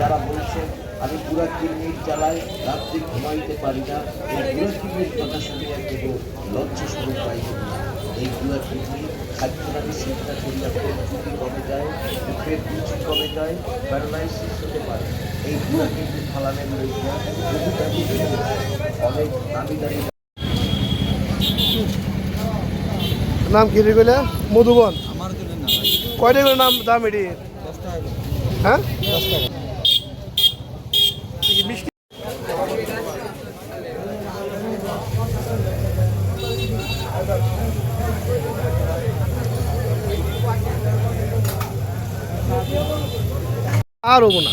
যারা বলছেন আমি পুরা কিডনির জ্বালায় রাত্রি ঘুমাইতে পারি না। এই পুরা কিডনির কথা শুনিয়া কেহ লজ্জা শুরু পাইব না এই পুরা কিডনি খাদ্যনালী চিন্তা করিয়া পেট চুটি কমে যায় পেট রুচি কমে যায় প্যারালাইসিস হতে পারে। এই পুরা কিডনি ফালানের লইয়া। অনেক দামি দামি নাম কি রে কইলে? মধুবন। আমার জন্য না ভাই। কয়টা করে নাম দাম এটি? দশ টাকা করে। হ্যাঁ? আর হব না।